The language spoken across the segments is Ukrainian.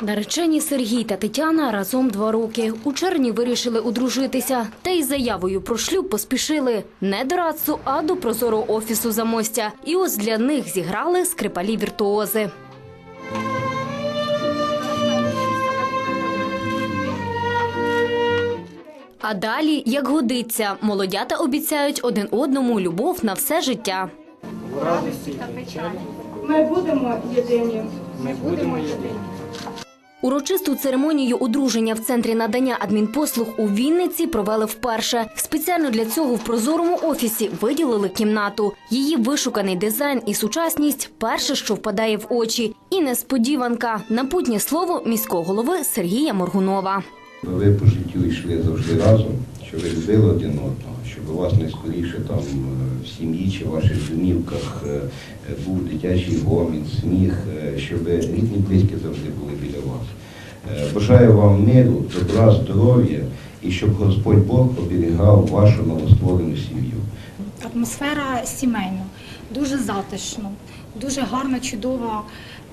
Наречені Сергій та Тетяна разом два роки. У червні вирішили одружитися. Та й заявою про шлюб поспішили не до Рацу, а до прозорого офісу замостя. І ось для них зіграли скрипалі віртуози. А далі, як годиться, молодята обіцяють один одному любов на все життя. Ми будемо єдині. Ми будемо єдині. Урочисту церемонію одруження в центрі надання адмінпослуг у Вінниці провели вперше. Спеціально для цього в прозорому офісі виділили кімнату. Її вишуканий дизайн і сучасність перше, що впадає в очі. І несподіванка напутнє слово міського голови Сергія Моргунова. Ви по життю йшли завжди разом, щоб ви любили один одного, щоб у вас найскоріше там е, в сім'ї чи в ваших домівках е, е, був дитячий гомін, сміх, щоб рідні близькі завжди були біля вас. Бажаю вам миру, добра, здоров'я і щоб Господь Бог оберігав вашу новостворену сім'ю. Атмосфера сімейна, дуже затишно, дуже гарна, чудова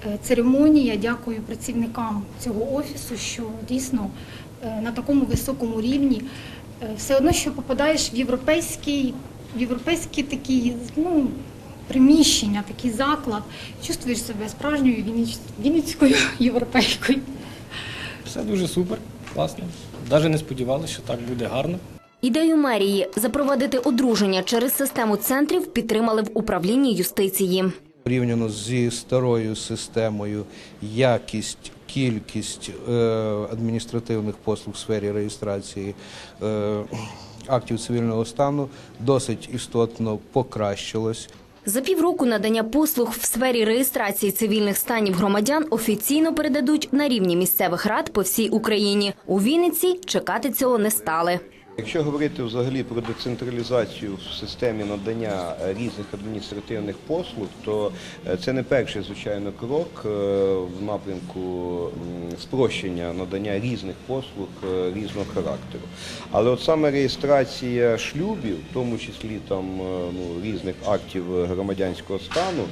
е, церемонія. Дякую працівникам цього офісу, що дійсно е, на такому високому рівні е, все одно, що попадаєш в європейський, в європейський такий, ну, приміщення, такий заклад, чувствуєш себе справжньою вінниць- вінницькою європейкою. Все дуже супер, класно. Навіть не сподівалися, що так буде гарно. Ідею мерії запровадити одруження через систему центрів підтримали в управлінні юстиції. Порівняно зі старою системою, якість, кількість е, адміністративних послуг в сфері реєстрації е, актів цивільного стану досить істотно покращилось. За півроку надання послуг в сфері реєстрації цивільних станів громадян офіційно передадуть на рівні місцевих рад по всій Україні. У Вінниці чекати цього не стали. Якщо говорити взагалі про децентралізацію в системі надання е, різних адміністративних послуг, то е, це не перший, звичайно, крок е, в напрямку спрощення надання різних послуг різного характеру. Але от саме реєстрація шлюбів, в тому числі там ну, різних актів громадянського стану,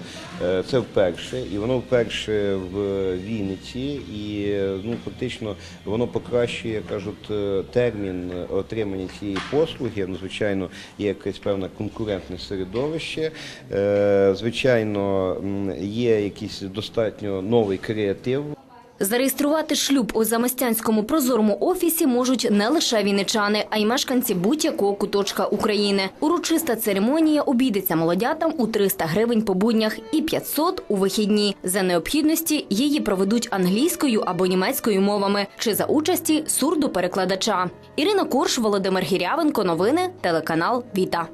це вперше, і воно вперше в Вінниці, і ну фактично воно покращує, кажуть, термін отримання цієї послуги. Ну, звичайно, є якесь певне конкурентне середовище. Е, Звичайно, є якийсь достатньо новий креатив. Зареєструвати шлюб у замостянському прозорому офісі можуть не лише вінничани, а й мешканці будь-якого куточка України. Урочиста церемонія обійдеться молодятам у 300 гривень по буднях і 500 у вихідні. За необхідності її проведуть англійською або німецькою мовами чи за участі сурдоперекладача. Ірина Корш, Володимир Гірявенко. Новини телеканал Віта.